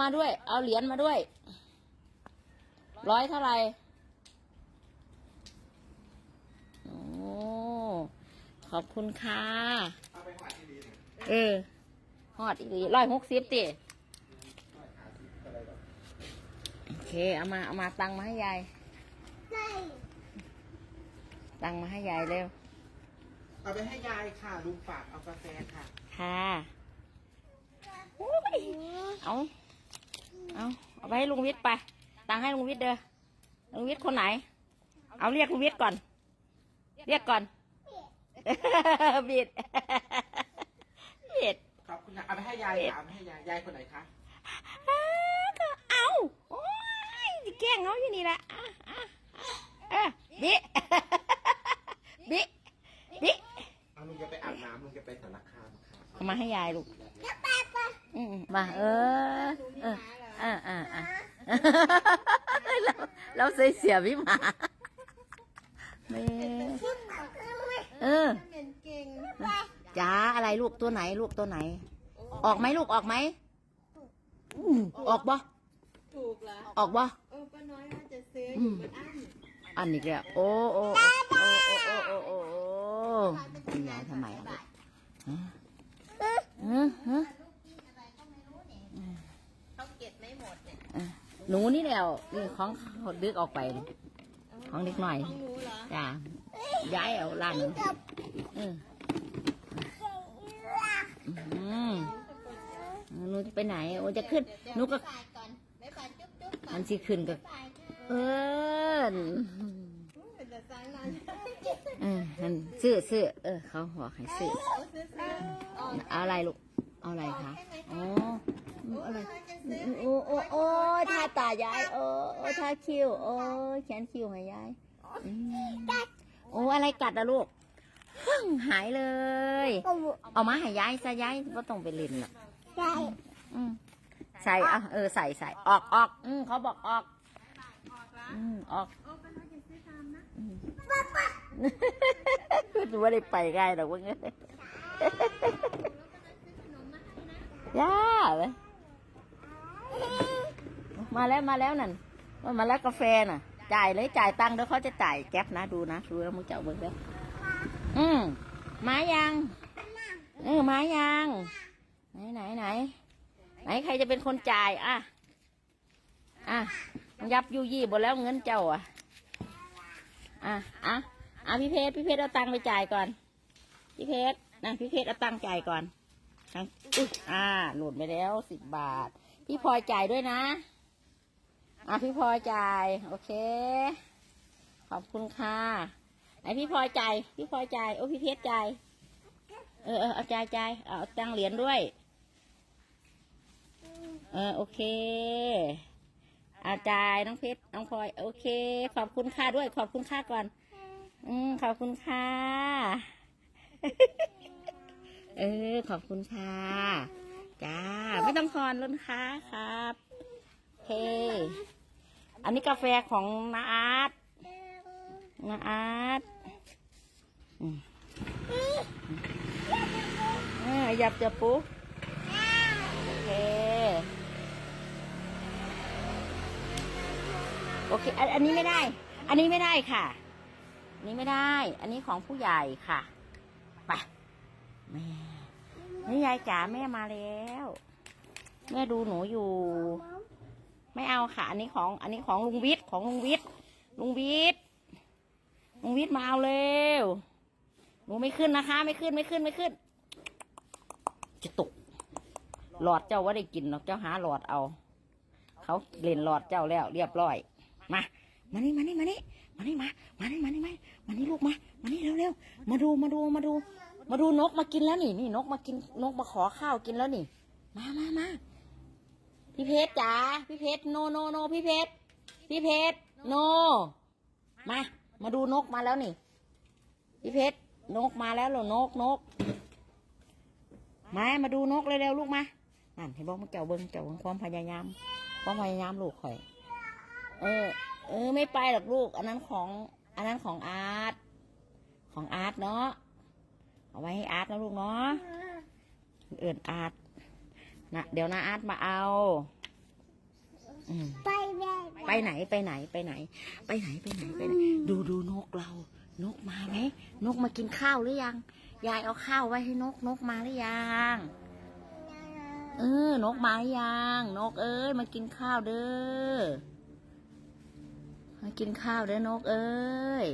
มาด้วย เอาเหรียญมาด้วย ร้อยเท่าไหร่โอ้ขอบคุณค่ะเอาไปหวานที่ดีหน่อยเออฮอดอีร้อยหกสิบติอะไรแบบโอเค เอามา เอามาตังค์มาให้ยายตังค์มาให้ยายเร็ว เอาไปให้ยายค่ะลุงฝากเอากาแฟค่ะ ค่ะโอ้ยเอา เอาเอาไปให้ลุงวิทย์ไป ตังค์ให้ลุงวิทย์เด้อ ลุงวิทย์คนไหน เอาเรียกลุงวิทย์ก่อน เรียกก่อนบิดบิดขอบคุณค่ะเอาไปให้ยายค่ะเอาไปให้ยาย ยายคนไหนคะอ้าก็เอาโอ้ยสิแกล้งเขาอยู่นี่แหละอะอะอะเออบิบิบิเอาลุงจะไปอาบน้ำลุงจะไปสารคามค่ะเอามาให้ยายลูกอืมมาเออเออ อ่าอ่เราเราใส่เสียพี่หมาแม่เออจ้าอะไรลูกตัวไหนลูกตัวไหน ออกไหมลูกออกไหมออกบ่ถูกละออกบ่เออป้าน้อยน่าจะซื้ออยู่มันอันอันอีกแล้วโอ้โอ้โอ้โอ้โอ้โอ้โอ้ยายทำไมอะลูกฮะฮะ หนูนี่แล้วนี่ของเขาดึกออกไปนี่ของเด็กหน่อยของหนูเหรอจ้าย้ายเอาร้านหนึงอืมอืมหนูจะไปไหนโอ้จะขึ้นหนูก็ฝ่ายก่อนไม่ฝ่ายจุ๊บจุ๊บก่อมันนสิขึ้นก็ฝ่ายค่ะเออเป็นแต่ซ้ายนั้นเออมันซื้อซื้อเออ เขาบอกให้ซื้อโอ้ซื้อซื้ออ๋อเอาอะไรลูก เอาอะไรคะอ๋อ อะไรว่าจะซื้อโอ้โอ้โอ้ทาตายายโอ้โอ้ทาคิ้วโอ้แขนคิ้วให้ยายอืมโอ้อะไรกัดอะลูกฮึ่งหายเลย เอามาให้ยายซะยายก็ต้องไปเล่นหรอกอืมใส่อะเออใส่ใส่ออกออกอืมเขาบอกออกอืมออกโอ้ป้าน้อยจะซื้อตามนะคือว่าได้ไปง่ายหรอกว่าเงี้ยแล้วป้าน้อยซื้อขนมมาให้นะย่าเลย มาแล้วมาแล้วนั่นมันมาแล้วกาแฟน่ะ จ่ายเลยจ่ายตังค์เดี๋ยวเขาจะจ่ายแก๊ปนะดูนะดูแล้วมึงจะเอาเบิกแล้วอืมมายังเออมายังไหนไหนไหนไหนใครจะเป็นคนจ่ายอะอะยับยุยี่หมดแล้วเงินเจ้าอะอะอะอะพี่เพชรพี่เพชรเอาตังค์ไปจ่ายก่อนพี่เพชรนะพี่เพชรเอาตังค์จ่ายก่อนทั้งอุ๊ยอ่าหลุดไปแล้วสิบบาท พี่พลอยจ่ายด้วยนะ อะพี่พอยจ่ายโอเค ขอบคุณค่ะไอพี่พอยจ่ายพี่พอยจ่ายโอ้พี่เพชรใจ เออเออเอาจ่ายจ่ายเอาตังเหรียญด้วย เออโอเคอาจ่ายน้องเพชรน้องพลอยโอเค ขอบคุณค่ะด้วย ขอบคุณค่ะก่อน อืมขอบคุณค่ะเออ ขอบคุณค่ะจ้าไม่ต้องทอนล้นค้าครับ เค อันนี้กาแฟของนาอาร์ตนาอาร์ตอืมเออหยับจะปูโอเค โอเค อันนี้ไม่ได้ อันนี้ไม่ได้ค่ะนนี้ไม่ได้ อันนี้ของผู้ใหญ่ค่ะ ไป แม่ นี่ยายจ๋าแม่มาแล้ว แม่ดูหนูอยู่ ไม่เอาค่ะ อันนี้ของ อันนี้ของลุงวิทย์ของลุงวิทย์ลุงวิทย์ลุงวิทย์มาเอาเร็วหนูไม่ขึ้นนะคะ ไม่ขึ้นไม่ขึ้นไม่ขึ้น จะตก หลอดเจ้าว่าได้กินหรอกเจ้าหาหลอดเอา เขาเล่นหลอดเจ้าแล้ว เรียบร้อย มา มานี่มานี่มานี่มานี่มา มานี่มานี่มามานี่ลูกมา มานี่เร็วๆมาดูมาดูมาดู มาดูนกมากินแล้วนี่นี่นกมากินนกมาขอข้าวกินแล้วนี่ มามามา พี่เพชรจ๋าพี่เพชรโนโนโนพี่เพชรพี่เพชรโน มา มาดูนกมาแล้วนี่ พี่เพชรนกมาแล้วเหรอนกนกมามาดูนกเร็วๆลูกมานั่นเห็นบอกมันเจ้าเบิ้งเจ้าเบิ่งความพยายาม ความพยายามลูกข่อย เออ เออ ไม่ไปหรอกลูก อันนั้นของ อันนั้นของอาร์ตของอาร์ตเนาะเอาไว้ให้อาร์ตนะลูกเนาะเอื่นอาร์ต นะเดี๋ยวนะอาร์ตมาเอาอืมไปแม่ไปไหนไปไหนไปไหน ไปไหนไปไหนไปไหน ดูดูนกเรา นกมาไหมนกมากินข้าวหรือยัง ยายเอาข้าวไว้ให้นกนกมาหรือยังเออนกมาหรือยังนกเอ้ยมากินข้าวเด้อมากินข้าวเด้อนกเอ้ย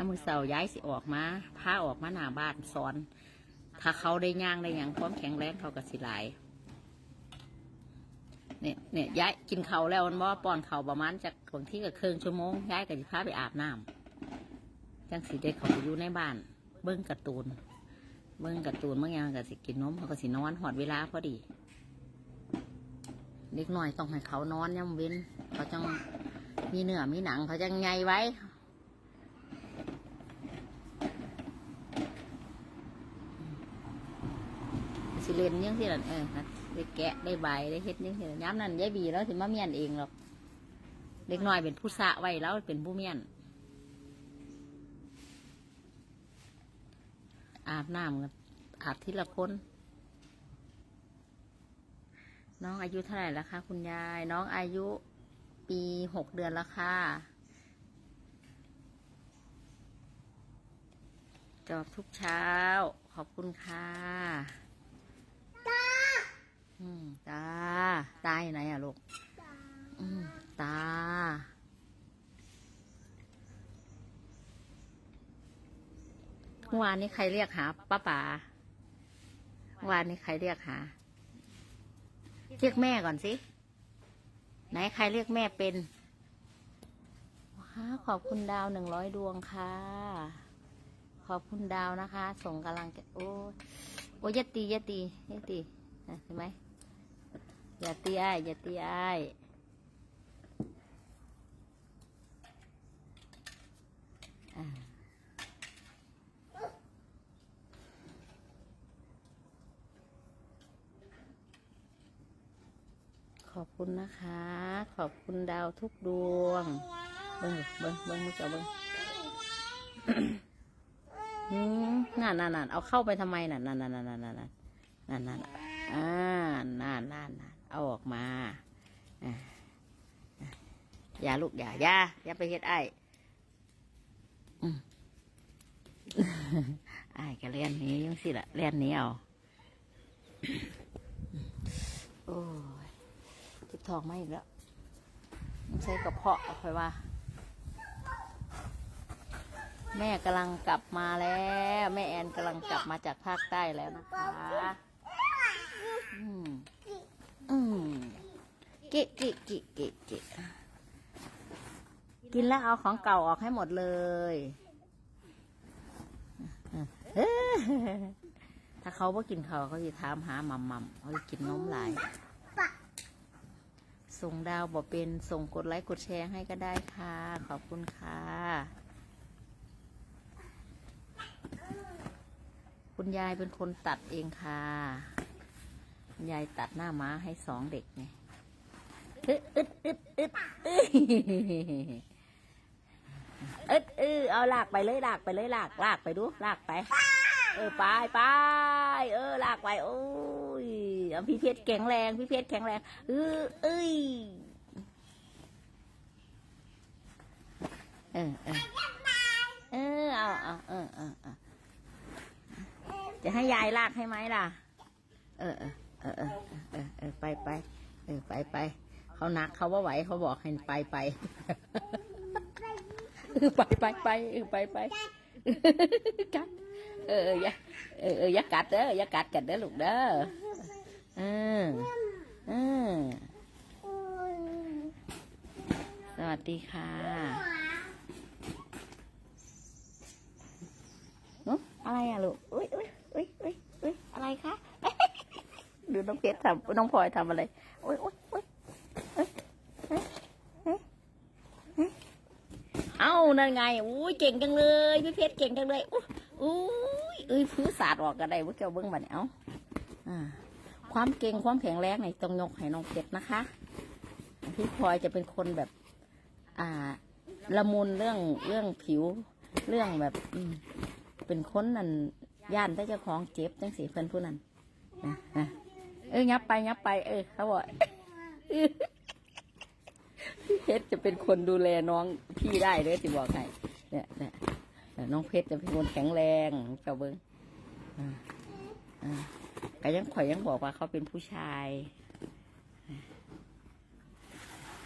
น้ำมือเสาย้ายสิออกมาพาออกมาหน้าบ้านสอน ถ้าเขาได้ย่างได้อย่างความแข็งแรงเขาก็สิหลายเนี่ยเนี่ยย้ายกินเขาแล้วมันบ่ป้อนเขาประมาณจากบางที่ก็ครึ่องชั่วโมงย้ายก็สิพาไปอาบน้ำจังสิได้เขาอยู่ในบ้าน เบิ้งการ์ตูน เบิ้งการ์ตูนเมื่อยังก็สิกินนมเขาก็สินอนหอดเวลาพอดีเด็กน้อยต้องให้เขานอนย่ำเว้นเขาจังมีเนื้อมีหนังเขาจังไงไว้ สิ เล่นยังสิล่ะเออได้แกะได้ใบได้เฮ็ดยังสิล่ะย้ำนั่นยายบีแล้วสิมาเมียนเองหรอกเด็กน้อยเป็นผู้สะไว้แล้วเป็นผู้เมียน อาบน้ำกันอาบทีละคนน้องอายุเท่าไหร่แล้วคะคุณยาย น้องอายุปีหกเดือนแล้วค่ะ จอบทุกเช้า ขอบคุณค่ะ อืมตา ตาอยู่ไหนอะลูกอืมตา เมื่อวานนี้ใครเรียกหาป้าป๋าเมื่อวานนี้ใครเรียกหา เรียกแม่ก่อนสิ ไหนใครเรียกแม่เป็น ว้าขอบคุณดาวหนึ่งร้อยดวงค่ะ ขอบคุณดาวนะคะ ส่งกำลังโอ้โอ้ยตียตียตีเห็นไหม อย่าตีไอ้ยอย่าตีไอ้ขอบคุณนะคะ ขอบคุณดาวทุกดวง เบิ้งเบิ้งเบิ้งมุจเบิ้งนั่นนั่นนั่นเอาเข้าไปทำไมนั่นนั่นนั่นนั่นนั่นนั่นนั่นอ่านั่นนั่น เอาออกมาอย่าลูกอย่าอย่าอย่าไปเฮ็ดไอ้ายอืมไอ้ายก็เลียนนี้ยังสิละเลียนนี้เอาโอ้ยจิบทองไม่อีกแล้วใช้กระเพาะเอาค่อยว่า แม่กำลังกลับมาแล้ว แม่แอนกำลังกลับมาจากภาคใต้แล้วนะคะ อืม กิกิกิกิกิกินแล้วเอาของเก่าออกให้หมดเลยถ้าเขาไ่กินเขาเขาจะถามหามัมมัมเขาจะกินนมหลาย ส่งดาวบอกเป็นส่งกดไลค์กดแชร์ให้ก็ได้ค่ะ ขอบคุณค่ะ คุณยายเป็นคนตัดเองค่ะ ยายตัดหน้าม้าให้สองเด็กไง อึดอึดอึดอึดอึดอึดอึดเอาลากไปเลยลากไปเลยลากลากไปดูลากไป เออไปไปเออลากไปโอ้ยเอาพี่เพชรแข็งแรง พี่เพชรแข็งแรงเออเอ้ยเออเออเออเอาเอาเออเออเออจะให้ยายลากให้ไหมล่ะ เออเออเออเออเออเออไปไปเออไปไป เขานักเขาว่าไหวเขาบอกให้ไปไปไปไปไปไปไปกัดเอออย่าเอออย่ากัดเด้ออย่ากัดกันเด้อลูกเด้อเออเออสวัสดีค่ะอุ๊อะไรอะลูกอุ้ยอุ้ยอุ้ยอุ้ยอุ้ยอะไรคะดูน้องเพชรทำน้องพลอยทำอะไรอุ้ยอุ้ยอุ้ย เอ้านั่นไงอุ้ยเก่งจังเลยพี่เพชรเก่งจังเลยอุ้ยอุ้ยเอ้ยพื้นสาดออกกันได้พวกเจ้าเบิ้งบัดเนี่ยเอ้าความเก่งความแข็งแรงในต้องยกให้น้องเพชรนะคะพี่พลอยจะเป็นคนแบบ อ่า ละมุนเรื่องเรื่องผิว เรื่องแบบอืเป็นคนนั่นย่านแต่เจ้าของเจ็บจังสีเพิ่นผู้นั้นนะนะเออยับไปยับไป เออเขาบอก เพชรจะเป็นคนดูแลน้องพี่ได้เลยสิบอกให้เนี่ยเนี่ยน้องเพชรจะเป็นคนแข็งแรงเจ้าเบิ้งอ่าอ่าก็ยังข่อยยังบอกว่าเขาเป็นผู้ชาย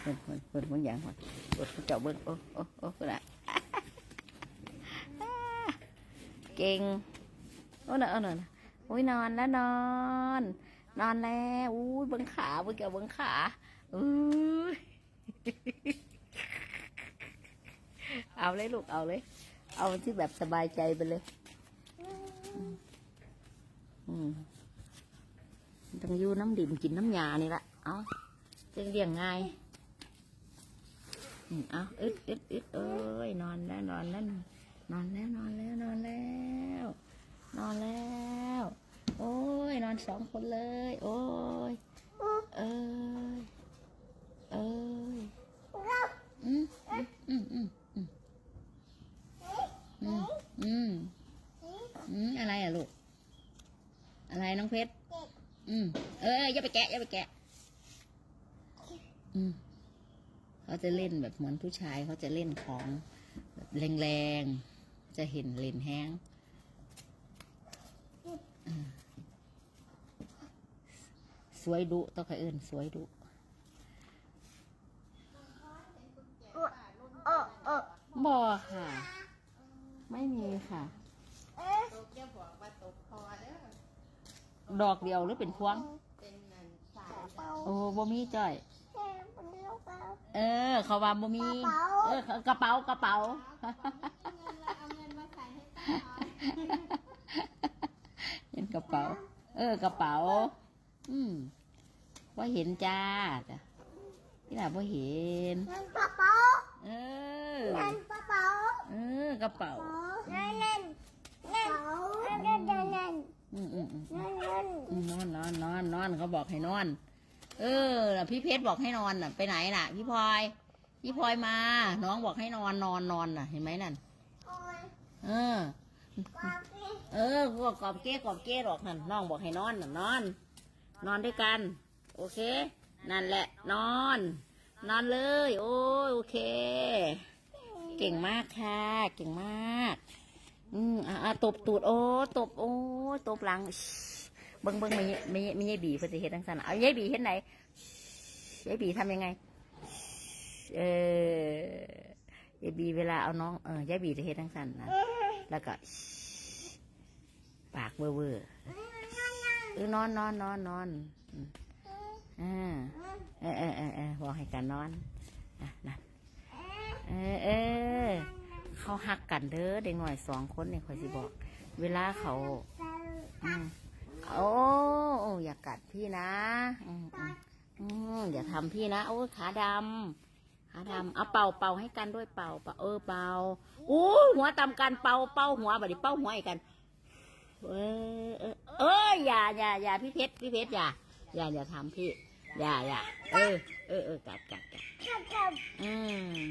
เพิ่นเพิ่นเพิ่นคนอย่างว่าเพิ่นเจ้าเบิ้งโอ้โอ้โอ้คนน่ะเก่งโอ้น่ะโอ้น่ะโอ้ยนอนแล้วนอน นอนแล้วอุ้ยเบิ้งขาเบิ้งแกเบิ้งขาอุ้ย เอาเลยลูกเอาเลย เอาที่แบบสบายใจไปเลย อืมต้องยู่น้ำดิ่มกินน้ำยานี่ละเอาจะเลี้ยงง่ายอืมเอาอึดอึดอึดเอ้ยนอนแล้วนอนแล้วนอนแล้วนอนแล้วนอนแล้ว นอนแล้ว โอ้ยนอนสองคนเลย โอ้ยเอ้ย เอ้ยอืมอืมอืมอืมอืมอืมอืมอะไรอะลูก อะไรน้องเพชร อืมเอออย่าไปแกะอย่าไปแกะ อืมเขาจะเล่นแบบเหมือนผู้ชายเขาจะเล่นของแบบแรงๆ จะเห็นเล่นแห้งสวยดุต้องใครเอื่นสวยดุ บ่ค่ะ ไม่มีค่ะ ตกจะบอกว่าตกพอเด้อดอกเดียวหรือเป็นพวง เป็นนันสาย โอ้บ่มีจ้อย เออ เขาว่าบ่มี เออกระเป๋ากระเป๋า เงินละเอาเงินมาใส่ให้ป้าเห็นกระเป๋า เออกระเป๋า อืมว่าเห็นจ้าจ้ะที่ไหนว่าเห็นเออเออ กระเป๋าอืมอืมอืมอืมนอนนอนนอนนอนเขาบอกให้นอน เออน่ะพี่เพชรบอกให้นอนน่ะ ไปไหนน่ะ พี่พลอย พี่พลอยมา น้องบอกให้นอนนอนนอนน่ะ เห็นไหมนั่น เออ เออพวกกอบเก้กอบเก้หรอกนั่นน้องบอกให้นอนน่ะนอน นอนด้วยกัน โอเค นั่นแหละ นอน นอนเลย โอ้ยโอเค เก่งมากค่ะ เก่งมาก อืมอ่าอ่าตบตูดโอ้ตบโอ้ตบหลังเบิ้งเบิ้งไม่ไม่ไม่ยายบีเพื่อจะเฮ็ดทั้งสันเอายายบีเฮ็ดไหนยายบีทำยังไง เออยายบีเวลาเอาน้องเออยายบีจะเฮ็ดทั้งสันนะแล้วก็ปากเวอร์เวอร์เออนอนนอนนอนนอน อ่าเออเออเออเออบอกให้กันนอนอะนั่นเออเออเขาหักกันเด้อเด็กหน่อยสองคนเนี่ยคอยสิบอก เวลาเขาอืมโอ้อย่ากัดพี่นะอืมอืมอย่าทำพี่นะโอ้ขาดำขาดำเอาเป่าเป่าให้กันด้วยเป่าเป่าเออเป่าอู้หัวตำกันเป่าเป่าหัวบัดนี้เป่าหัวอีกกัน เออเออเอ้ยอย่าอย่าอย่าพี่เพชรพี่เพชรอย่า อย่าอย่าทำพี่ อย่าอย่าเออ เออเออกัดกัดกัดอืม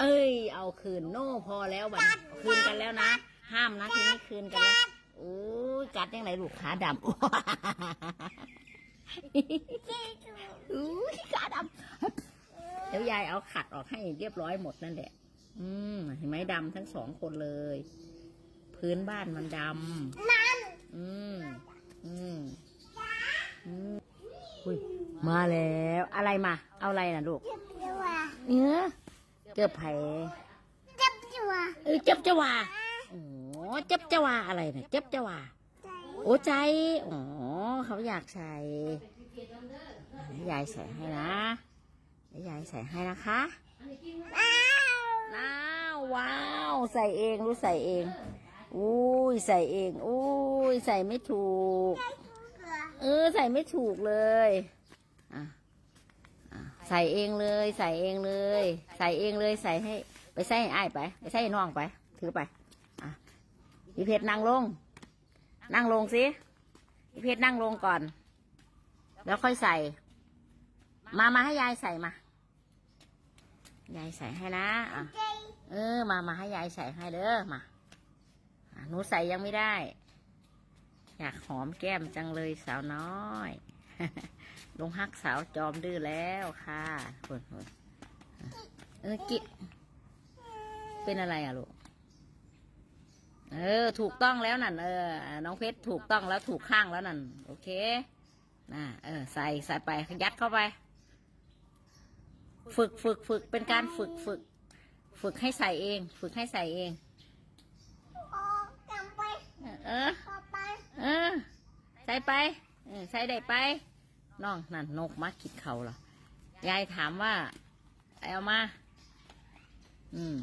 เอ้ย เอาคืนโน่พอแล้วบัดนี้คืนกันแล้วนะ ห้ามนะทีนี้คืนกันแล้วโอ้ยกัดยังไงลูกขาดำอุ้ยขาดำเดี๋ยวยายเอาขัดออกให้เรียบร้อยหมดนั่นแหละ อืมเห็นไหมดำทั้งสองคนเลย พื้นบ้านมันดำอืม อืมอืม อุ้ยมาแล้ว อะไรมา เอาอะไรน่ะลูกเนื้อเกือบไผ่เออจับจะว่าโอ้จับจะว่าอะไรเนี่ยจับจะว่าโอ้ใจอ๋อเขาอยากใส่ยายใส่ให้นะเดี๋ยวยายใส่ให้นะคะน้าวว้าว ใส่เองรู้ใส่เอง อุ้ยใส่เอง อุ้ยใส่ไม่ถูก เออ ใส่ไม่ถูกเลยอะอะใส่เองเลย ใส่เองเลย ใส่เองเลย ใส่ให้ ไปใส่ให้อ้ายไป ไปใส่ให้น้องไป ถือไปอะพี่เพชรนั่งลง นั่งลงสิพี่เพชรนั่งลงก่อน แล้วค่อยใส่ มามาให้ยายใส่มา ยายใส่ให้นะอะเออ มามาให้ยายใส่ให้เด้อมาอะหนูใส่ยังไม่ได้ อยากหอมแก้มจังเลยสาวน้อยลุงฮักสาวจอมดื้อแล้วค่ะคนคนเออกิเป็นอะไรอะลูก เออ ถูกต้องแล้วนั่น เออ น้องเพชรถูกต้องแล้วถูกข้างแล้วนั่น โอเคน่ะเออ ใส่ใส่ไปยัดเข้าไป ฝึกฝึกฝึกเป็นการฝึกฝึก ฝึกให้ใส่เอง ฝึกให้ใส่เองพอจำไปเออพอไป เออใส่ไปเออใส่ได้ไปน้องนั่นนกมากิดเขาเหรอยายถามว่าเอามา อืม